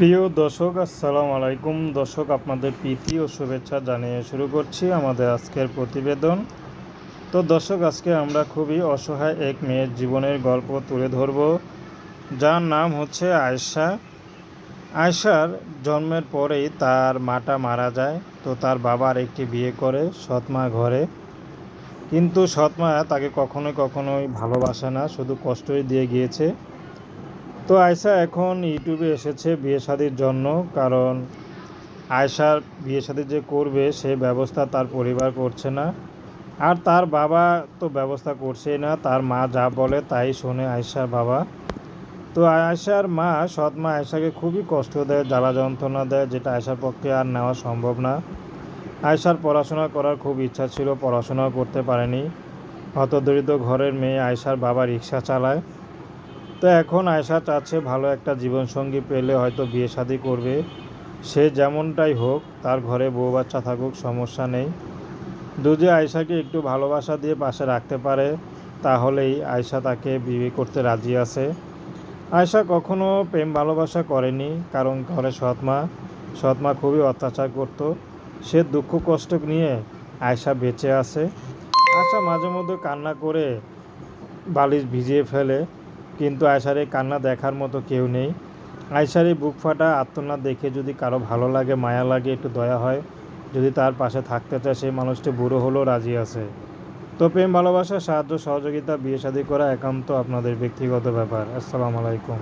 প্রিয় দর্শক, আসসালামু আলাইকুম। দর্শক, আপনাদের প্রীতি ও শুভেচ্ছা জানিয়ে শুরু করছি আমাদের আজকের প্রতিবেদন। তো দর্শক, আজকে আমরা খুবই অসহায় এক মেয়ের জীবনের গল্প তুলে ধরব। যার নাম হচ্ছে আয়শা। আয়শার জন্মের পরেই তার মাটা মারা যায়। তো তার বাবার একটি বিয়ে করে সৎমা ঘরে। কিন্তু সৎমা তাকে কখনোই কখনোই ভালোবাসে না, শুধু কষ্টই দিয়ে গিয়েছে। তো আয়সা এখন ইউটিউবে এসেছে বিয়ে শাদির জন্য, কারণ আয়সার বিয়ে শাদি যে করবে সে ব্যবস্থা তার পরিবার করছে না। আর তার বাবা তো ব্যবস্থা করছেই না, তার মা যা বলে তাই শোনে আয়সার বাবা। তো আয়সার মা সৎ মা আয়সাকে খুবই কষ্ট দেয়, জ্বালা যন্ত্রণা দেয়, যেটা আয়সার পক্ষে আর নেওয়া সম্ভব না। আয়সার পড়াশোনা করার খুব ইচ্ছা ছিল, পড়াশোনাও করতে পারেনি। হতদরিদ্র ঘরের মেয়ে আয়সার বাবা রিক্সা চালায়। তো এখন আয়সা চাচ্ছে ভালো একটা জীবনসঙ্গী পেলে হয়তো বিয়ে শাদি করবে। সে যেমনটাই হোক, তার ঘরে বউ বাচ্চা থাকুক, সমস্যা নেই। দুজে আয়সাকে একটু ভালোবাসা দিয়ে পাশে রাখতে পারে, তাহলেই আয়সা তাকে বিয়ে করতে রাজি আছে। আয়সা কখনো প্রেম ভালোবাসা করেনি, কারণ ঘরে সৎমা। সৎমা খুবই অত্যাচার করত। সে দুঃখ কষ্ট নিয়ে আয়সা বেঁচে আছে। আয়সা মাঝে মধ্যে কান্না করে বালিশ ভিজিয়ে ফেলে। কিন্তু আয়সার কান্না দেখার মতো কেউ নেই। আয়সার বুক ফাটা আত্মনাদ দেখে যদি কারও ভালো লাগে, মায়া লাগে, একটু দয়া হয়, যদি তার পাশে থাকতে চায়, সেই মানুষটি বুড়ো হলেও রাজি আছে। তো প্রেম, ভালোবাসা, সাহায্য, সহযোগিতা, বিয়ে শাদী করা একান্ত আপনাদের ব্যক্তিগত ব্যাপার। আসসালামু আলাইকুম।